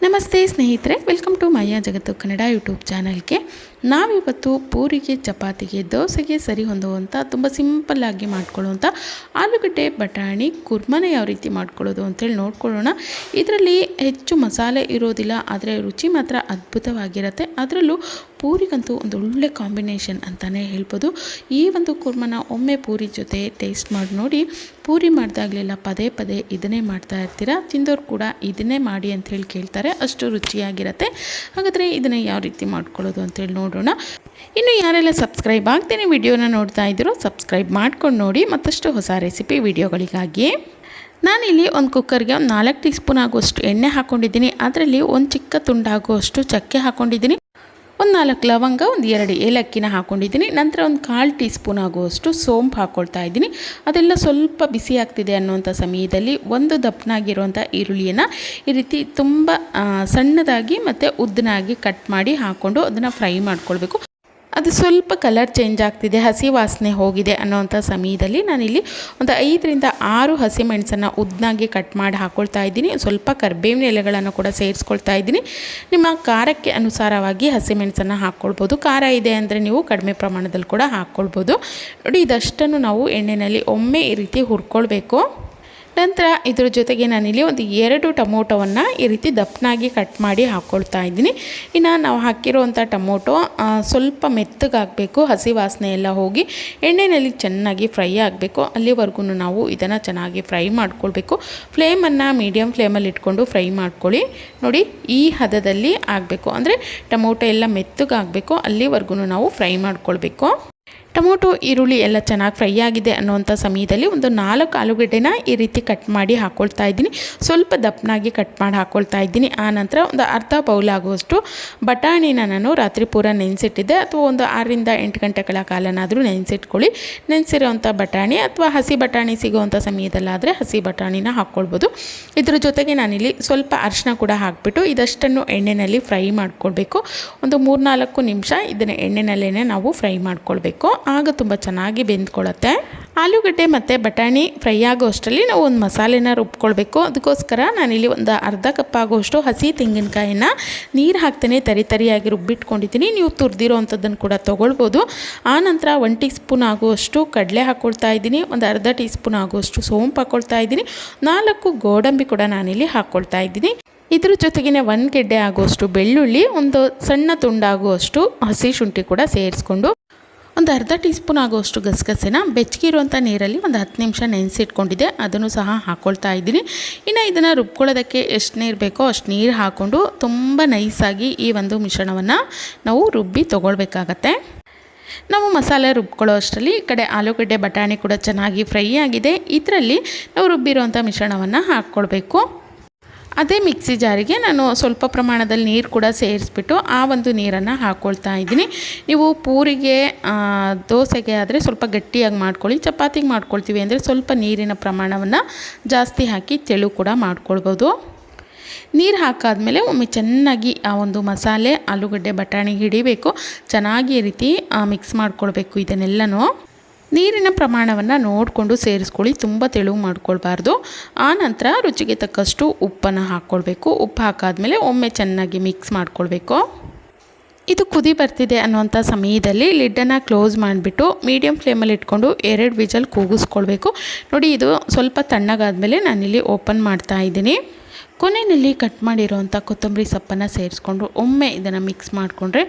ನಮಸ್ತೆ ಸ್ನೇಹಿತರೆ welcome to Mayya ಜಗತ್ತು ಕನ್ನಡ ಯೂಟ್ಯೂಬ್ ಚಾನಲ್ಗೆ. ನಾವಿವತ್ತು ಪೂರಿಗೆ, ಚಪಾತಿಗೆ, ದೋಸೆಗೆ ಸರಿ ಹೊಂದುವಂಥ ತುಂಬ ಸಿಂಪಲ್ಲಾಗಿ ಮಾಡ್ಕೊಳ್ಳುವಂಥ ಆಲೂಗಡ್ಡೆ, ಬಟಾಣಿ, ಕುರ್ಮನ ಯಾವ ರೀತಿ ಮಾಡ್ಕೊಳ್ಳೋದು ಅಂತೇಳಿ ನೋಡ್ಕೊಳ್ಳೋಣ. ಇದರಲ್ಲಿ ಹೆಚ್ಚು ಮಸಾಲೆ ಇರೋದಿಲ್ಲ, ಆದರೆ ರುಚಿ ಮಾತ್ರ ಅದ್ಭುತವಾಗಿರುತ್ತೆ. ಅದರಲ್ಲೂ ಪೂರಿಗಂತೂ ಒಂದು ಒಳ್ಳೆ ಕಾಂಬಿನೇಷನ್ ಅಂತಲೇ ಹೇಳ್ಬೋದು. ಈ ಒಂದು ಕುರ್ಮನ ಒಮ್ಮೆ ಪೂರಿ ಜೊತೆ ಟೇಸ್ಟ್ ಮಾಡಿ ನೋಡಿ, ಪೂರಿ ಮಾಡಿದಾಗಲೆಲ್ಲ ಪದೇ ಪದೇ ಇದನ್ನೇ ಮಾಡ್ತಾ ಇರ್ತೀರಾ? ತಿಂದವ್ರು ಕೂಡ ಇದನ್ನೇ ಮಾಡಿ ಅಂತ ಹೇಳಿ ಕೇಳ್ತಾರೆ ಅಷ್ಟು ರುಚಿಯಾಗಿರುತ್ತೆ. ಹಾಗಾದರೆ ಇದನ್ನು ಯಾವ ರೀತಿ ಮಾಡ್ಕೊಳ್ಳೋದು ಅಂತೇಳಿ ನೋಡೋಣ. ಇನ್ನು ಯಾರೆಲ್ಲ ಸಬ್ಸ್ಕ್ರೈಬ್ ಆಗ್ತೇನೆ ವಿಡಿಯೋನ ನೋಡ್ತಾ ಇದ್ದೀರೋ, ಸಬ್ಸ್ಕ್ರೈಬ್ ಮಾಡ್ಕೊಂಡು ನೋಡಿ, ಮತ್ತಷ್ಟು ಹೊಸ ರೆಸಿಪಿ ವಿಡಿಯೋಗಳಿಗಾಗಿ. ನಾನಿಲ್ಲಿ ಒಂದು ಕುಕ್ಕರ್ಗೆ ಒಂದು ನಾಲ್ಕು ಟೀ ಸ್ಪೂನ್ ಆಗುವಷ್ಟು ಎಣ್ಣೆ ಹಾಕ್ಕೊಂಡಿದ್ದೀನಿ ಅದರಲ್ಲಿ ಒಂದು ಚಿಕ್ಕ ತುಂಡಾಗುವಷ್ಟು ಚಕ್ಕೆ ಹಾಕ್ಕೊಂಡಿದ್ದೀನಿ ಒಂದು ನಾಲ್ಕು ಲವಂಗ, ಒಂದು ಎರಡು ಏಲಕ್ಕಿನ ಹಾಕ್ಕೊಂಡಿದ್ದೀನಿ ನಂತರ ಒಂದು ಕಾಲು ಟೀ ಸ್ಪೂನ್ ಆಗುವಷ್ಟು ಸೋಂಪು ಹಾಕ್ಕೊಳ್ತಾ ಇದ್ದೀನಿ. ಅದೆಲ್ಲ ಸ್ವಲ್ಪ ಬಿಸಿ ಆಗ್ತಿದೆ ಅನ್ನುವಂಥ ಸಮಯದಲ್ಲಿ ಒಂದು ದಪ್ಪನಾಗಿರುವಂಥ ಈರುಳ್ಳಿಯನ್ನು ಈ ರೀತಿ ತುಂಬ ಸಣ್ಣದಾಗಿ ಮತ್ತು ಉದ್ದನಾಗಿ ಕಟ್ ಮಾಡಿ ಹಾಕ್ಕೊಂಡು ಅದನ್ನು ಫ್ರೈ ಮಾಡ್ಕೊಳ್ಬೇಕು. ಅದು ಸ್ವಲ್ಪ ಕಲರ್ ಚೇಂಜ್ ಆಗ್ತಿದೆ, ಹಸಿ ವಾಸನೆ ಹೋಗಿದೆ ಅನ್ನೋವಂಥ ಸಮಯದಲ್ಲಿ ನಾನಿಲ್ಲಿ ಒಂದು ಐದರಿಂದ ಆರು ಹಸಿಮೆಣಸನ್ನು ಉದ್ದನಾಗಿ ಕಟ್ ಮಾಡಿ ಹಾಕ್ಕೊಳ್ತಾ ಇದ್ದೀನಿ. ಸ್ವಲ್ಪ ಕರ್ಬೇವಿನ ಎಲೆಗಳನ್ನು ಕೂಡ ಸೇರಿಸ್ಕೊಳ್ತಾ ಇದ್ದೀನಿ. ನಿಮ್ಮ ಖಾರಕ್ಕೆ ಅನುಸಾರವಾಗಿ ಹಸಿಮೆಣಸನ್ನು ಹಾಕ್ಕೊಳ್ಬೋದು ಖಾರ ಇದೆ ಅಂದರೆ ನೀವು ಕಡಿಮೆ ಪ್ರಮಾಣದಲ್ಲಿ ಕೂಡ ಹಾಕ್ಕೊಳ್ಬೋದು ನೋಡಿ, ಇದಷ್ಟನ್ನು ನಾವು ಎಣ್ಣೆಯಲ್ಲಿ ಒಮ್ಮೆ ಈ ರೀತಿ ಹುರ್ಕೊಳ್ಬೇಕು. ನಂತರ ಇದ್ರ ಜೊತೆಗೆ ನಾನಿಲ್ಲಿ ಒಂದು ಎರಡು ಟೊಮೊಟೊವನ್ನು ಈ ರೀತಿ ದಪ್ಪನಾಗಿ ಕಟ್ ಮಾಡಿ ಹಾಕ್ಕೊಳ್ತಾ ಇದ್ದೀನಿ. ಇನ್ನು ನಾವು ಹಾಕಿರುವಂಥ ಟೊಮೊಟೊ ಸ್ವಲ್ಪ ಮೆತ್ತಗಾಗಬೇಕು, ಹಸಿ ವಾಸನೆ ಎಲ್ಲ ಹೋಗಿ ಎಣ್ಣೆಯಲ್ಲಿ ಚೆನ್ನಾಗಿ ಫ್ರೈ ಆಗಬೇಕು. ಅಲ್ಲಿವರೆಗೂ ನಾವು ಇದನ್ನು ಚೆನ್ನಾಗಿ ಫ್ರೈ ಮಾಡ್ಕೊಳ್ಬೇಕು. ಫ್ಲೇಮನ್ನು ಮೀಡಿಯಮ್ ಫ್ಲೇಮಲ್ಲಿ ಇಟ್ಕೊಂಡು ಫ್ರೈ ಮಾಡ್ಕೊಳ್ಳಿ. ನೋಡಿ, ಈ ಹದದಲ್ಲಿ ಆಗಬೇಕು. ಅಂದರೆ ಟೊಮೊಟೊ ಎಲ್ಲ ಮೆತ್ತಗಾಗಬೇಕು ಅಲ್ಲಿವರೆಗೂ ನಾವು ಫ್ರೈ ಮಾಡ್ಕೊಳ್ಬೇಕು. ಟೊಮೊಟೊ, ಈರುಳ್ಳಿ ಎಲ್ಲ ಚೆನ್ನಾಗಿ ಫ್ರೈ ಆಗಿದೆ ಅನ್ನೋವಂಥ ಸಮಯದಲ್ಲಿ ಒಂದು ನಾಲ್ಕು ಆಲೂಗಡ್ಡೆನ ಈ ರೀತಿ ಕಟ್ ಮಾಡಿ ಹಾಕ್ಕೊಳ್ತಾ ಇದ್ದೀನಿ. ಸ್ವಲ್ಪ ದಪ್ಪನಾಗಿ ಕಟ್ ಮಾಡಿ ಹಾಕ್ಕೊಳ್ತಾ ಇದ್ದೀನಿ. ಆ ನಂತರ ಒಂದು ಅರ್ಧ ಬೌಲ್ ಆಗುವಷ್ಟು ಬಟಾಣಿನ ನಾನು ರಾತ್ರಿ ಪೂರ ನೆನೆಸಿಟ್ಟಿದ್ದೆ. ಅಥವಾ ಒಂದು ಆರರಿಂದ ಎಂಟು ಗಂಟೆಗಳ ಕಾಲನಾದರೂ ನೆನೆಸಿಟ್ಕೊಳ್ಳಿ. ನೆನೆಸಿರೋವಂಥ ಬಟಾಣಿ ಅಥವಾ ಹಸಿ ಬಟಾಣಿ ಸಿಗುವಂಥ ಸಮಯದಲ್ಲಾದರೆ ಹಸಿ ಬಟಾಣಿನ ಹಾಕ್ಕೊಳ್ಬೋದು ಇದ್ರ ಜೊತೆಗೆ ನಾನಿಲ್ಲಿ ಸ್ವಲ್ಪ ಅರಿಶಿನ ಕೂಡ ಹಾಕಿಬಿಟ್ಟು ಇದಷ್ಟನ್ನು ಎಣ್ಣೆಯಲ್ಲಿ ಫ್ರೈ ಮಾಡ್ಕೊಳ್ಬೇಕು. ಒಂದು ಮೂರ್ನಾಲ್ಕು ನಿಮಿಷ ಇದನ್ನು ಎಣ್ಣೆನಲ್ಲೇ ನಾವು ಫ್ರೈ ಮಾಡ್ಕೊಳ್ಬೇಕು. ಆಗ ತುಂಬ ಚೆನ್ನಾಗಿ ಬೆಂದ್ಕೊಳ್ಳುತ್ತೆ ಆಲೂಗಡ್ಡೆ ಮತ್ತು ಬಟಾಣಿ ಫ್ರೈ ಆಗೋ ಅಷ್ಟರಲ್ಲಿ ನಾವು ಒಂದು ಮಸಾಲೆನ ರುಬ್ಕೊಳ್ಬೇಕು. ಅದಕ್ಕೋಸ್ಕರ ನಾನಿಲ್ಲಿ ಒಂದು ಅರ್ಧ ಕಪ್ ಆಗೋಷ್ಟು ಹಸಿ ತೆಂಗಿನಕಾಯಿನ ನೀರು ಹಾಕ್ತೇನೆ, ತರಿ ತರಿಯಾಗಿ ರುಬ್ಬಿಟ್ಕೊಂಡಿದ್ದೀನಿ. ನೀವು ತುರಿದಿರೋ ಅಂಥದ್ದನ್ನು ಕೂಡ ತೊಗೊಳ್ಬೋದು. ಆನಂತರ ಒನ್ ಟೀ ಸ್ಪೂನ್ ಆಗುವಷ್ಟು ಕಡಲೆ ಹಾಕ್ಕೊಳ್ತಾ ಇದ್ದೀನಿ. ಒಂದು ಅರ್ಧ ಟೀ ಸ್ಪೂನ್ ಆಗುವಷ್ಟು ಸೋಂಪು ಹಾಕ್ಕೊಳ್ತಾ ಇದ್ದೀನಿ. ನಾಲ್ಕು ಗೋಡಂಬಿ ಕೂಡ ನಾನಿಲ್ಲಿ ಹಾಕ್ಕೊಳ್ತಾ ಇದ್ದೀನಿ. ಇದ್ರ ಜೊತೆಗೇ ಒಂದು ಗೆಡ್ಡೆ ಆಗುವಷ್ಟು ಬೆಳ್ಳುಳ್ಳಿ, ಒಂದು ಸಣ್ಣ ತುಂಡಾಗುವಷ್ಟು ಹಸಿ ಶುಂಠಿ ಕೂಡ ಸೇರಿಸ್ಕೊಂಡು ಒಂದು ಅರ್ಧ ಟೀ ಸ್ಪೂನ್ ಆಗುವಷ್ಟು ಗಸಗಸೆನ ಬೆಚ್ಚಗಿರುವಂಥ ನೀರಲ್ಲಿ ಒಂದು ಹತ್ತು ನಿಮಿಷ ನೆನೆಸಿಟ್ಕೊಂಡಿದ್ದೆ. ಅದನ್ನು ಸಹ ಹಾಕ್ಕೊಳ್ತಾ ಇದ್ದೀನಿ. ಇನ್ನು ಇದನ್ನು ರುಬ್ಕೊಳ್ಳೋದಕ್ಕೆ ಎಷ್ಟು ನೀರು ಬೇಕೋ ಅಷ್ಟು ನೀರು ಹಾಕ್ಕೊಂಡು ತುಂಬ ನೈಸಾಗಿ ಈ ಒಂದು ಮಿಶ್ರಣವನ್ನು ನಾವು ರುಬ್ಬಿ ತೊಗೊಳ್ಬೇಕಾಗತ್ತೆ. ನಾವು ಮಸಾಲೆ ರುಬ್ಕೊಳ್ಳೋ ಅಷ್ಟರಲ್ಲಿ ಈ ಕಡೆ ಆಲೂಗಡ್ಡೆ ಬಟಾಣಿ ಕೂಡ ಚೆನ್ನಾಗಿ ಫ್ರೈ ಆಗಿದೆ. ಇದರಲ್ಲಿ ನಾವು ರುಬ್ಬಿರುವಂಥ ಮಿಶ್ರಣವನ್ನು ಹಾಕ್ಕೊಳ್ಬೇಕು. ಅದೇ ಮಿಕ್ಸಿ ಜಾರಿಗೆ ನಾನು ಸ್ವಲ್ಪ ಪ್ರಮಾಣದಲ್ಲಿ ನೀರು ಕೂಡ ಸೇರಿಸ್ಬಿಟ್ಟು ಆ ಒಂದು ನೀರನ್ನು ಹಾಕ್ಕೊಳ್ತಾ ಇದ್ದೀನಿ. ನೀವು ಪೂರಿಗೆ ದೋಸೆಗೆ ಆದರೆ ಸ್ವಲ್ಪ ಗಟ್ಟಿಯಾಗಿ ಮಾಡ್ಕೊಳ್ಳಿ, ಚಪಾತಿಗೆ ಮಾಡ್ಕೊಳ್ತೀವಿ ಅಂದರೆ ಸ್ವಲ್ಪ ನೀರಿನ ಪ್ರಮಾಣವನ್ನು ಜಾಸ್ತಿ ಹಾಕಿ ತೆಳು ಕೂಡ ಮಾಡ್ಕೊಳ್ಬೋದು. ನೀರು ಹಾಕಾದಮೇಲೆ ಒಮ್ಮೆ ಚೆನ್ನಾಗಿ ಆ ಒಂದು ಮಸಾಲೆ, ಆಲೂಗಡ್ಡೆ, ಬಟಾಣಿ ಹಿಡಿಬೇಕು. ಚೆನ್ನಾಗಿ ರೀತಿ ಮಿಕ್ಸ್ ಮಾಡ್ಕೊಳ್ಬೇಕು ಇದನ್ನೆಲ್ಲನೂ. ನೀರಿನ ಪ್ರಮಾಣವನ್ನು ನೋಡಿಕೊಂಡು ಸೇರಿಸ್ಕೊಳ್ಳಿ, ತುಂಬ ತೆಳು ಮಾಡ್ಕೊಳ್ಬಾರ್ದು. ಆನಂತರ ರುಚಿಗೆ ತಕ್ಕಷ್ಟು ಉಪ್ಪನ್ನು ಹಾಕ್ಕೊಳ್ಬೇಕು ಉಪ್ಪು ಹಾಕಾದ್ಮೇಲೆ ಒಮ್ಮೆ ಚೆನ್ನಾಗಿ ಮಿಕ್ಸ್ ಮಾಡ್ಕೊಳ್ಬೇಕು. ಇದು ಕುದಿ ಬರ್ತಿದೆ ಅನ್ನುವಂಥ ಸಮಯದಲ್ಲಿ ಲಿಡ್ಡನ್ನು ಕ್ಲೋಸ್ ಮಾಡಿಬಿಟ್ಟು ಮೀಡಿಯಮ್ ಫ್ಲೇಮಲ್ಲಿ ಇಟ್ಕೊಂಡು ಎರಡು ವಿಜಲ್ ಕೂಗಿಸ್ಕೊಳ್ಬೇಕು. ನೋಡಿ ಇದು ಸ್ವಲ್ಪ ತಣ್ಣಗಾದ್ಮೇಲೆ ನಾನಿಲ್ಲಿ ಓಪನ್ ಮಾಡ್ತಾ ಇದ್ದೀನಿ. ಕೊನೆಯಲ್ಲಿ ಕಟ್ ಮಾಡಿರುವಂಥ ಕೊತ್ತಂಬರಿ ಸೊಪ್ಪನ್ನು ಸೇರಿಸ್ಕೊಂಡು ಒಮ್ಮೆ ಇದನ್ನು ಮಿಕ್ಸ್ ಮಾಡಿಕೊಂಡ್ರೆ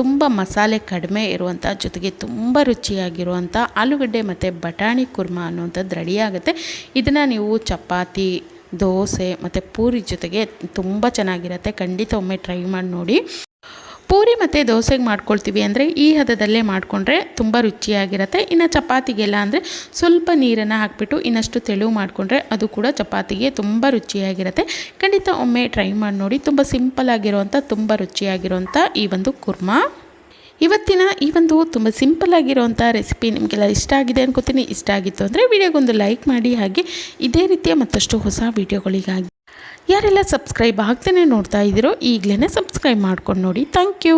ತುಂಬ ಮಸಾಲೆ ಕಡಿಮೆ ಇರುವಂಥ ಜೊತೆಗೆ ತುಂಬ ರುಚಿಯಾಗಿರುವಂಥ ಆಲೂಗಡ್ಡೆ ಮತ್ತು ಬಟಾಣಿ ಕುರ್ಮ ಅನ್ನುವಂಥದ್ದು ರೆಡಿ ಆಗುತ್ತೆ. ಇದನ್ನು ನೀವು ಚಪಾತಿ, ದೋಸೆ ಮತ್ತು ಪೂರಿ ಜೊತೆಗೆ ತುಂಬ ಚೆನ್ನಾಗಿರುತ್ತೆ. ಖಂಡಿತ ಒಮ್ಮೆ ಟ್ರೈ ಮಾಡಿ ನೋಡಿ. ಪೂರಿ ಮತ್ತು ದೋಸೆಗೆ ಮಾಡ್ಕೊಳ್ತೀವಿ ಅಂದರೆ ಈ ಹದದಲ್ಲೇ ಮಾಡಿಕೊಂಡ್ರೆ ತುಂಬ ರುಚಿಯಾಗಿರುತ್ತೆ. ಇನ್ನು ಚಪಾತಿಗೆಲ್ಲ ಅಂದರೆ ಸ್ವಲ್ಪ ನೀರನ್ನು ಹಾಕಿಬಿಟ್ಟು ಇನ್ನಷ್ಟು ತೆಳು ಮಾಡಿಕೊಂಡ್ರೆ ಅದು ಕೂಡ ಚಪಾತಿಗೆ ತುಂಬ ರುಚಿಯಾಗಿರುತ್ತೆ. ಖಂಡಿತ ಒಮ್ಮೆ ಟ್ರೈ ಮಾಡಿ ನೋಡಿ. ತುಂಬ ಸಿಂಪಲ್ ಆಗಿರುವಂಥ ತುಂಬ ರುಚಿಯಾಗಿರುವಂಥ ಈ ಒಂದು ಕುರ್ಮಾ. ಇವತ್ತಿನ ಈ ಒಂದು ತುಂಬ ಸಿಂಪಲ್ ಆಗಿರುವಂಥ ರೆಸಿಪಿ ನಿಮಗೆಲ್ಲ ಇಷ್ಟ ಆಗಿದೆ ಅನ್ಕೋತೀನಿ. ಇಷ್ಟ ಆಗಿತ್ತು ಅಂದರೆ ವಿಡಿಯೋಗೊಂದು ಲೈಕ್ ಮಾಡಿ. ಹಾಗೆ ಇದೇ ರೀತಿಯ ಮತ್ತಷ್ಟು ಹೊಸ ವಿಡಿಯೋಗಳಿಗಾಗಿ ಯಾರೆಲ್ಲ ಸಬ್ಸ್ಕ್ರೈಬ್ ಆಗ್ತಾನೆ ನೋಡ್ತಾ ಇದ್ದೀರೋ ಈಗಲೇ ಸಬ್ಸ್ಕ್ರೈಬ್ ಮಾಡ್ಕೊಂಡು ನೋಡಿ. Thank you.